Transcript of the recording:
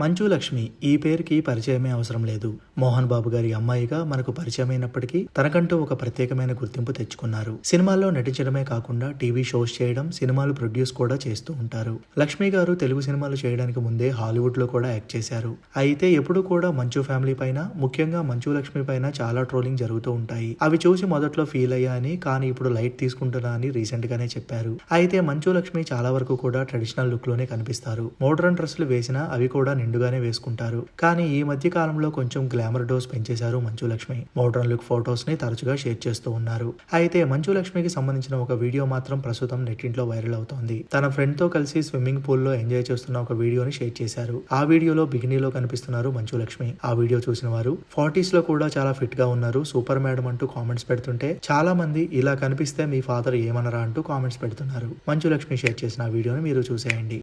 మంచు లక్ష్మి ఈ పేరుకి పరిచయమే అవసరం లేదు. మోహన్ బాబు గారి అమ్మాయిగా మనకు పరిచయమైనప్పటికీ తనకంటూ ఒక ప్రత్యేకమైన గుర్తింపు తెచ్చుకున్నారు. సినిమాల్లో నటించడమే కాకుండా టీవీ షోస్ చేయడం సినిమాలు ప్రొడ్యూస్ కూడా చేస్తూ ఉంటారు. లక్ష్మి గారు తెలుగు సినిమాలు చేయడానికి ముందే హాలీవుడ్లో కూడా యాక్ట్ చేశారు. అయితే ఎప్పుడూ కూడా మంచు ఫ్యామిలీ పైన ముఖ్యంగా మంచు లక్ష్మి పైన చాలా ట్రోలింగ్ జరుగుతూ ఉంటాయి. అవి చూసి మొదట్లో ఫీల్ అయ్యా అని కానీ ఇప్పుడు లైట్ తీసుకుంటున్నా అని రీసెంట్ గానే చెప్పారు. అయితే మంచు లక్ష్మి చాలా వరకు కూడా ట్రెడిషనల్ లుక్లోనే కనిపిస్తారు. మోడర్న్ డ్రెస్సులు వేసినా అవి కూడా నిండుగానే వేసుకుంటారు. కానీ ఈ మధ్య కాలంలో కొంచెం glamour dose పెంచేశారు Manchu Lakshmi. Modern look ఫొటోస్ని తరచుగా షేర్ చేస్తూ ఉన్నారు. అయితే మంచు లక్ష్మికి సంబంధించిన ఒక వీడియో మాత్రం ప్రస్తుతం నెట్టింట్లో వైరల్ అవుతోంది. తన ఫ్రెండ్తో కలిసి స్విమ్మింగ్ పూల్లో ఎంజాయ్ చేస్తున్న ఒక వీడియోని షేర్ చేశారు. ఆ వీడియోలో బిగినీలో కనిపిస్తున్నారు మంచు లక్ష్మి. ఆ వీడియో చూసిన వారు ఫార్టీస్లో కూడా చాలా ఫిట్గా ఉన్నారు సూపర్ మేడం అంటూ కామెంట్స్ పెడుతుంటే చాలా మంది ఇలా కనిపిస్తే మీ ఫాదర్ ఏమనరా అంటూ కామెంట్స్ పెడుతున్నారు. మంచు లక్ష్మి షేర్ చేసిన ఆ వీడియోని మీరు చూసేయండి.